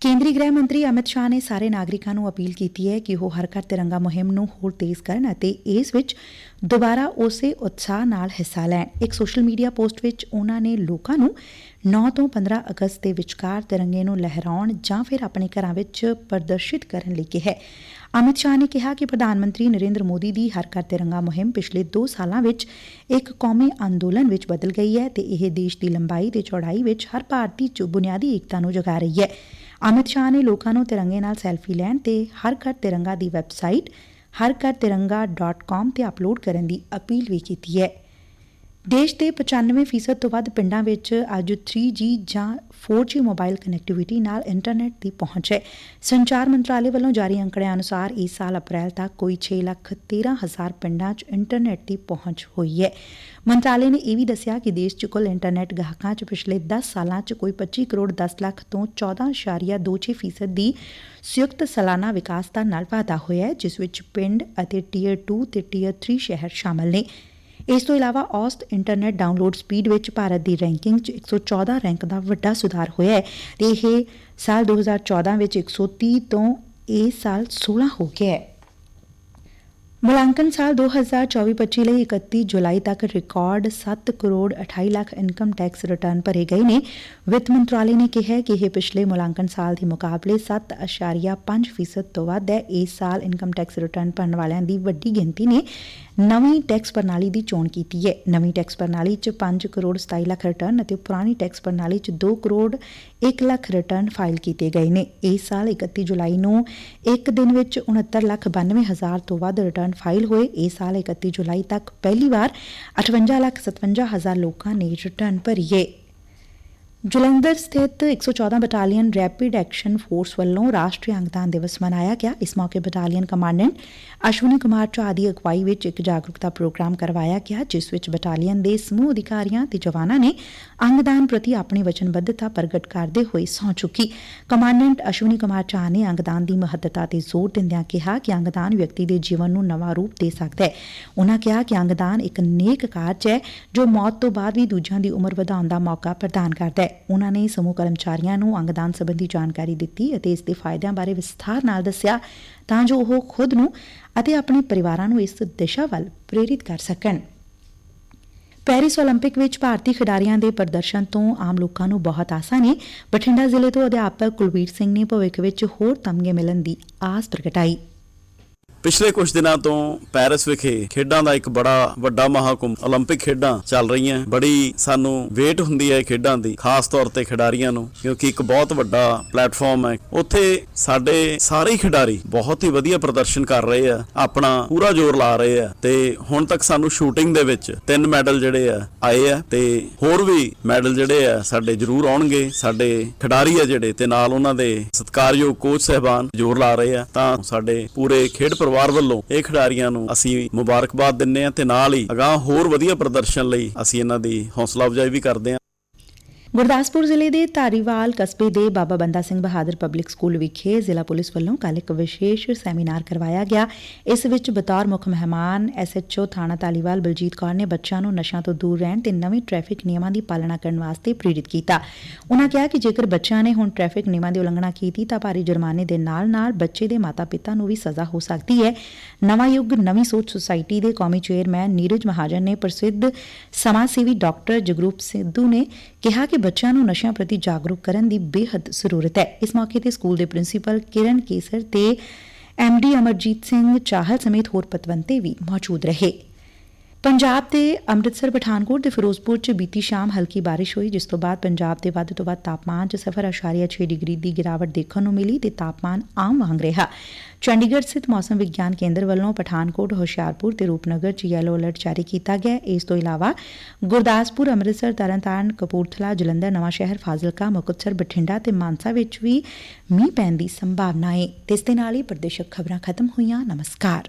ਕੇਂਦਰੀ ਗ੍ਰਹਿ ਮੰਤਰੀ ਅਮਿਤ ਸ਼ਾਹ ਨੇ ਸਾਰੇ ਨਾਗਰਿਕਾਂ ਨੂੰ ਅਪੀਲ ਕੀਤੀ ਹੈ ਕਿ ਉਹ ਹਰ ਘਰ ਤਿਰੰਗਾ ਮੁਹਿੰਮ ਨੂੰ ਹੋਰ ਤੇਜ਼ ਕਰਨ ਅਤੇ ਇਸ ਵਿੱਚ ਦੁਬਾਰਾ ਉਸੇ ਉਤਸ਼ਾਹ ਨਾਲ ਹਿੱਸਾ ਲੈਣ। ਇੱਕ ਸੋਸ਼ਲ ਮੀਡੀਆ ਪੋਸਟ ਵਿੱਚ ਉਹਨਾਂ ਨੇ ਲੋਕਾਂ ਨੂੰ 9 ਤੋਂ 15 ਅਗਸਤ ਦੇ ਵਿਚਕਾਰ ਤਿਰੰਗੇ ਨੂੰ ਲਹਿਰਾਉਣ ਜਾਂ ਫਿਰ ਆਪਣੇ ਘਰਾਂ ਵਿੱਚ ਪ੍ਰਦਰਸ਼ਿਤ ਕਰਨ ਲਈ ਕਿਹਾ ਅਮਿਤ ਸ਼ਾਹ ਨੇ ਕਿਹਾ ਕਿ ਪ੍ਰਧਾਨ ਮੰਤਰੀ ਨਰਿੰਦਰ ਮੋਦੀ ਦੀ ਹਰ ਘਰ ਤਿਰੰਗਾ ਮੁਹਿੰਮ ਪਿਛਲੇ 2 ਸਾਲਾਂ ਵਿੱਚ ਇੱਕ ਕੌਮੀ ਅੰਦੋਲਨ ਵਿੱਚ ਬਦਲ ਗਈ ਹੈ ਤੇ ਇਹ ਦੇਸ਼ ਦੀ ਲੰਬਾਈ ਤੇ ਚੌੜਾਈ ਵਿੱਚ ਹਰ ਭਾਰਤੀ ਚ ਬੁਨਿਆਦੀ ਏਕਤਾ ਨੂੰ ਜਗਾ ਰਹੀ ਹੈ। ਅਮਿਤ ਸ਼ਾਹ ਨੇ ਲੋਕਾਂ ਨੂੰ ਤਿਰੰਗੇ ਨਾਲ ਸੈਲਫੀ ਲੈਣ ਤੇ ਹਰ ਘਰ ਤਿਰੰਗਾ ਦੀ ਵੈਬਸਾਈਟ, ਹਰ ਘਰ ਤਿਰੰਗਾ .com ਤੇ ਅਪਲੋਡ ਕਰਨ ਦੀ ਅਪੀਲ ਵੀ ਕੀਤੀ ਹੈ। ਦੇਸ਼ ਦੇ 95% ਤੋਂ ਵੱਧ ਪਿੰਡਾਂ ਵਿੱਚ ਅੱਜ 3G ਜਾਂ 4G ਮੋਬਾਈਲ ਕਨੈਕਟੀਵਿਟੀ ਨਾਲ ਇੰਟਰਨੈਟ ਦੀ ਪਹੁੰਚ ਹੈ। ਸੰਚਾਰ ਮੰਤਰਾਲੇ ਵੱਲੋਂ ਜਾਰੀ ਅੰਕੜਿਆਂ ਅਨੁਸਾਰ ਇਸ ਸਾਲ ਅਪ੍ਰੈਲ ਤੱਕ ਕੋਈ 6 ਲੱਖ 13 ਹਜ਼ਾਰ ਪਿੰਡਾਂ 'ਚ ਇੰਟਰਨੈਟ ਦੀ ਪਹੁੰਚ ਹੋਈ ਹੈ। ਮੰਤਰਾਲੇ ਨੇ ਇਹ ਵੀ ਦੱਸਿਆ ਕਿ ਦੇਸ਼ 'ਚ ਕੁੱਲ ਇੰਟਰਨੈਟ ਗਾਹਕਾਂ 'ਚ ਪਿਛਲੇ 10 ਸਾਲਾਂ 'ਚ ਕੋਈ 25 ਕਰੋੜ 10 ਲੱਖ ਤੋਂ 14.26% ਦੀ ਸੰਯੁਕਤ ਸਾਲਾਨਾ ਵਿਕਾਸ ਦਰ ਨਾਲ ਵਾਧਾ ਹੋਇਆ ਹੈ, ਜਿਸ ਵਿੱਚ ਪਿੰਡ ਅਤੇ ਟੀਅਰ 2 ਤੇ ਟੀਅਰ 3 ਸ਼ਹਿਰ ਸ਼ਾਮਲ ਨੇ। ਇਸ ਤੋਂ ਇਲਾਵਾ ਔਸਤ ਇੰਟਰਨੈਟ ਡਾਊਨਲੋਡ ਸਪੀਡ ਵਿੱਚ ਭਾਰਤ ਦੀ ਰੈਂਕਿੰਗ 'ਚ 114 ਰੈਂਕ ਦਾ ਵੱਡਾ ਸੁਧਾਰ ਹੋਇਆ ਹੈ ਤੇ ਇਹ ਸਾਲ 2014 ਵਿੱਚ 130 ਤੋਂ ਇਸ ਸਾਲ 16 ਹੋ ਗਿਆ ਹੈ। ਮੁਲਾਂਕਣ ਸਾਲ 2024-25 ਲਈ 31 ਜੁਲਾਈ ਤੱਕ record 7 crore 28 lakh income tax return ਭਰੇ ਗਏ ਨੇ। ਵਿੱਤ ਮੰਤਰਾਲੇ ਨੇ ਕਿਹਾ ਕਿ ਇਹ ਪਿਛਲੇ ਮੁਲਾਂਕਣ ਸਾਲ ਦੇ ਮੁਕਾਬਲੇ 7.5% ਤੋਂ ਵੱਧ ਹੈ। ਇਸ ਸਾਲ ਇਨਕਮ ਟੈਕਸ ਰਿਟਰਨ ਭਰਨ ਵਾਲਿਆਂ ਦੀ ਵੱਡੀ ਗਿਣਤੀ ਨੇ। ਨਵੀਂ ਟੈਕਸ ਪ੍ਰਣਾਲੀ ਦੀ ਚੋਣ ਕੀਤੀ ਹੈ। ਨਵੀਂ ਟੈਕਸ ਪ੍ਰਣਾਲੀ 'ਚ 5 ਕਰੋੜ 27 ਲੱਖ ਰਿਟਰਨ ਅਤੇ ਪੁਰਾਣੀ ਟੈਕਸ ਪ੍ਰਣਾਲੀ 'ਚ 2 ਕਰੋੜ 1 ਲੱਖ ਰਿਟਰਨ ਫਾਈਲ ਕੀਤੇ ਗਏ ਨੇ। ਇਸ ਸਾਲ 31 ਜੁਲਾਈ ਨੂੰ ਇੱਕ ਦਿਨ ਵਿੱਚ 69 ਲੱਖ 92 ਹਜ਼ਾਰ ਤੋਂ ਵੱਧ ਰਿਟਰਨ ਫਾਈਲ ਹੋਏ। ਇਸ ਸਾਲ 31 ਜੁਲਾਈ ਤੱਕ ਪਹਿਲੀ ਵਾਰ 58 ਲੱਖ 57 ਹਜ਼ਾਰ ਲੋਕਾਂ ਨੇ ਰਿਟਰਨ ਭਰੀਏ ਜਲੰਧਰ ਸਥਿਤ 114 ਬਟਾਲੀਅਨ ਰੈਪਿਡ ਐਕਸ਼ਨ ਫੋਰਸ ਵੱਲੋਂ ਰਾਸ਼ਟਰੀ ਅੰਗਦਾਨ ਦਿਵਸ ਮਨਾਇਆ ਗਿਆ। ਇਸ ਮੌਕੇ ਬਟਾਲੀਅਨ ਕਮਾਂਡੈਂਟ ਅਸ਼ਵਨੀ ਕੁਮਾਰ ਝਾ ਦੀ ਅਗਵਾਈ ਵਿੱਚ ਇੱਕ ਜਾਗਰੂਕਤਾ ਪ੍ਰੋਗਰਾਮ ਕਰਵਾਇਆ ਗਿਆ, ਜਿਸ ਵਿੱਚ ਬਟਾਲੀਅਨ ਦੇ ਸਮੂਹ ਅਧਿਕਾਰੀਆਂ ਤੇ ਜਵਾਨਾਂ ਨੇ ਅੰਗਦਾਨ ਪ੍ਰਤੀ ਆਪਣੀ ਵਚਨਬੱਧਤਾ ਪ੍ਰਗਟ ਕਰਦੇ ਹੋਏ ਸਹੁੰ ਚੁੱਕੀ। ਕਮਾਂਡੈਂਟ ਅਸ਼ਵਨੀ ਕੁਮਾਰ ਝਾ ਨੇ ਅੰਗਦਾਨ ਦੀ ਮਹੱਤਤਾ ਤੇ ਜ਼ੋਰ ਦਿੰਦਿਆਂ ਕਿਹਾ ਕਿ ਅੰਗਦਾਨ ਵਿਅਕਤੀ ਦੇ ਜੀਵਨ ਨੂੰ ਨਵਾਂ ਰੂਪ ਦੇ ਸਕਦਾ ਹੈ। ਉਨ੍ਹਾਂ ਕਿਹਾ ਕਿ ਅੰਗਦਾਨ ਇੱਕ ਨੇਕ ਕਾਰਜ ਹੈ, ਜੋ ਮੌਤ ਤੋਂ ਬਾਅਦ ਵੀ ਦੂਜਿਆਂ ਦੀ ਉਮਰ ਵਧਾਉਣ ਦਾ ਮੌਕਾ ਪ੍ਰਦਾਨ ਕਰਦਾ ਹੈ। ਉਨ੍ਹਾਂ ਨੇ ਸਮੂਹ ਕਰਮਚਾਰੀਆਂ ਨੂੰ ਅੰਗਦਾਨ ਸੰਬੰਧੀ ਜਾਣਕਾਰੀ ਦਿੱਤੀ ਅਤੇ ਇਸ ਦੇ ਫਾਇਦਿਆਂ ਬਾਰੇ ਵਿਸਥਾਰ ਨਾਲ ਦੱਸਿਆ ਤਾਂ ਜੋ ਉਹ ਖੁਦ ਨੂੰ ਅਤੇ ਆਪਣੇ ਪਰਿਵਾਰਾਂ ਨੂੰ ਇਸ ਦਿਸ਼ਾ ਵੱਲ ਪ੍ਰੇਰਿਤ ਕਰ ਸਕਣ ਪੈਰਿਸ 올림픽 ਵਿੱਚ ਭਾਰਤੀ ਖਿਡਾਰੀਆਂ ਦੇ ਪ੍ਰਦਰਸ਼ਨ ਤੋਂ ਆਮ ਲੋਕਾਂ ਨੂੰ ਬਹੁਤ ਆਸਾਂ ਨੇ ਬਠਿੰਡਾ ਜ਼ਿਲ੍ਹੇ ਤੋਂ ਅਧਿਆਪਕ ਕੁਲਵੀਰ ਸਿੰਘ ਨੇ ਭਵਿੱਖ ਵਿੱਚ ਹੋਰ ਤਮਗੇ ਮਿਲਣ ਦੀ ਆਸ ਪ੍ਰਗਟਾਈ ਪਿਛਲੇ ਕੁਝ ਦਿਨਾਂ ਤੋਂ ਪੈਰਿਸ ਵਿਖੇ ਖੇਡਾਂ ਦਾ ਇੱਕ ਬੜਾ ਵੱਡਾ ਮਹਾਕੁੰਭ 올림픽 ਖੇਡਾਂ ਚੱਲ ਰਹੀਆਂ ਬੜੀ ਸਾਨੂੰ ਵੇਟ ਹੁੰਦੀ ਹੈ ਖੇਡਾਂ ਦੀ ਖਾਸ ਤੌਰ ਤੇ ਖਿਡਾਰੀਆਂ ਨੂੰ ਕਿਉਂਕਿ ਇੱਕ ਬਹੁਤ ਵੱਡਾ ਪਲੇਟਫਾਰਮ ਹੈ ਉੱਥੇ ਸਾਡੇ ਸਾਰੇ ਖਿਡਾਰੀ ਬਹੁਤ ਹੀ ਵਧੀਆ ਪ੍ਰਦਰਸ਼ਨ ਕਰ ਰਹੇ ਆ ਆਪਣਾ ਪੂਰਾ ਜ਼ੋਰ ਲਾ ਰਹੇ ਆ ਤੇ ਹੁਣ ਤੱਕ ਸਾਨੂੰ ਸ਼ੂਟਿੰਗ ਦੇ ਵਿੱਚ ਤਿੰਨ ਮੈਡਲ ਜਿਹੜੇ ਆ ਆਏ ਆ ਤੇ ਹੋਰ ਵੀ ਮੈਡਲ ਜਿਹੜੇ ਆ ਸਾਡੇ ਜ਼ਰੂਰ ਆਉਣਗੇ ਸਾਡੇ ਖਿਡਾਰੀ ਆ ਜਿਹੜੇ ਤੇ ਨਾਲ ਉਹਨਾਂ ਦੇ ਸਤਿਕਾਰਯੋਗ ਕੋਚ ਸਹਿਬਾਨ ਜ਼ੋਰ ਲਾ ਰਹੇ ਆ ਤਾਂ ਸਾਡੇ ਪੂਰੇ ਖੇਡ ਪਰਿਵਾਰ ਵੱਲੋਂ ਇਹ ਖਿਡਾਰੀਆਂ ਨੂੰ ਅਸੀਂ ਮੁਬਾਰਕਬਾਦ ਦਿੰਨੇ ਆ ਤੇ ਨਾਲ ਹੀ ਅਗਾਹ ਹੋਰ ਵਧੀਆ ਪ੍ਰਦਰਸ਼ਨ ਲਈ ਅਸੀਂ ਇਹਨਾਂ ਦੀ ਹੌਸਲਾ ਅਫਜ਼ਾਈ ਵੀ ਕਰਦੇ ਆ ਗੁਰਦਾਸਪੁਰ ਜ਼ਿਲ੍ਹੇ ਦੇ ਧਾਰੀਵਾਲ ਕਸਬੇ ਦੇ ਬਾਬਾ ਬੰਦਾ ਸਿੰਘ ਬਹਾਦਰ ਪਬਲਿਕ ਸਕੂਲ ਵਿਖੇ ਜ਼ਿਲ੍ਹਾ ਪੁਲਿਸ ਵੱਲੋਂ ਕੱਲ ਇੱਕ ਵਿਸ਼ੇਸ਼ ਸੈਮੀਨਾਰ ਕਰਵਾਇਆ ਗਿਆ। ਇਸ ਵਿੱਚ ਬਤੌਰ ਮੁੱਖ ਮਹਿਮਾਨ ਐਸਐਚਓ ਥਾਣਾ ਧਾਲੀਵਾਲ ਬਲਜੀਤ ਕੌਰ ਨੇ ਬੱਚਿਆਂ ਨੂੰ ਨਸ਼ਿਆਂ ਤੋਂ ਦੂਰ ਰਹਿਣ ਤੇ ਨਵੇਂ ਟ੍ਰੈਫਿਕ ਨਿਯਮਾਂ ਦੀ ਪਾਲਣਾ ਕਰਨ ਵਾਸਤੇ ਪ੍ਰੇਰਿਤ ਕੀਤਾ। ਉਨ੍ਹਾਂ ਕਿਹਾ ਕਿ ਜੇਕਰ ਬੱਚਿਆਂ ਨੇ ਹੁਣ ਟ੍ਰੈਫਿਕ ਨਿਯਮਾਂ ਦੀ ਉਲੰਘਣਾ ਕੀਤੀ ਤਾਂ ਭਾਰੀ ਜੁਰਮਾਨੇ ਦੇ ਨਾਲ-ਨਾਲ ਬੱਚੇ ਦੇ ਮਾਤਾ-ਪਿਤਾ ਨੂੰ ਵੀ ਸਜ਼ਾ ਹੋ ਸਕਦੀ ਹੈ। ਨਵਾਂ ਯੁੱਗ, ਨਵੀਂ ਸੋਚ ਸੁਸਾਇਟੀ ਦੇ ਕੌਮੀ ਚੇਅਰਮੈਨ ਨੀਰਜ ਮਹਾਜਨ ਨੇ ਪ੍ਰਸਿੱਧ ਸਮਾਜ ਸੇਵੀ ਡਾਕਟਰ ਜਗਰੂਪ ਸਿੱਧੂ ਨੇ ਕਿਹਾ ਕਿ ਬੱਚਿਆਂ ਨੂੰ ਨਸ਼ਿਆਂ ਪ੍ਰਤੀ ਜਾਗਰੂਕ ਕਰਨ ਦੀ ਬੇਹੱਦ ਜ਼ਰੂਰਤ ਹੈ। ਇਸ ਮੌਕੇ ਤੇ ਸਕੂਲ ਦੇ ਪ੍ਰਿੰਸੀਪਲ ਕਿਰਨ ਕੇਸਰ ਤੇ ਐਮਡੀ ਅਮਰਜੀਤ ਸਿੰਘ ਚਾਹਲ ਸਮੇਤ ਹੋਰ ਪਤਵੰਤੇ ਵੀ ਮੌਜੂਦ ਰਹੇ। ਪੰਜਾਬ ਦੇ ਅੰਮ੍ਰਿਤਸਰ, ਪਠਾਨਕੋਟ ਤੇ ਫਿਰੋਜ਼ਪੁਰ 'ਚ ਬੀਤੀ ਸ਼ਾਮ ਹਲਕੀ ਬਾਰਿਸ਼ ਹੋਈ, ਜਿਸ ਤੋਂ ਬਾਅਦ ਪੰਜਾਬ ਦੇ ਵੱਧ ਤੋਂ ਵੱਧ ਤਾਪਮਾਨ 'ਚ 0.6 ਡਿਗਰੀ ਦੀ ਗਿਰਾਵਟ ਦੇਖਣ ਨੂੰ ਮਿਲੀ ਤੇ ਤਾਪਮਾਨ ਆਮ ਵਾਂਗ ਰਿਹਾ। ਚੰਡੀਗੜ੍ਹ ਸਥਿਤ ਮੌਸਮ ਵਿਗਿਆਨ ਕੇਂਦਰ ਵੱਲੋਂ ਪਠਾਨਕੋਟ, ਹੁਸ਼ਿਆਰਪੁਰ ਤੇ ਰੂਪਨਗਰ 'ਚ ਯੈਲੋ ਅਲਰਟ ਜਾਰੀ ਕੀਤਾ ਗਿਆ। ਇਸ ਤੋਂ ਇਲਾਵਾ ਗੁਰਦਾਸਪੁਰ, ਅੰਮ੍ਰਿਤਸਰ, ਤਰਨਤਾਰਨ, ਕਪੂਰਥਲਾ, ਜਲੰਧਰ, ਨਵਾਂ ਸ਼ਹਿਰ, ਫਾਜ਼ਿਲਕਾ, ਮੁਕਤਸਰ, ਬਠਿੰਡਾ ਤੇ ਮਾਨਸਾ ਵਿੱਚ ਵੀ ਮੀਂਹ ਪੈਣ ਦੀ ਸੰਭਾਵਨਾ ਹੈ ਤੇ ਇਸ ਦੇ ਨਾਲ ਹੀ ਪ੍ਰਦੇਸ਼ਕ ਖਬਰਾਂ ਖਤਮ ਹੋਈਆਂ। ਨਮਸਕਾਰ।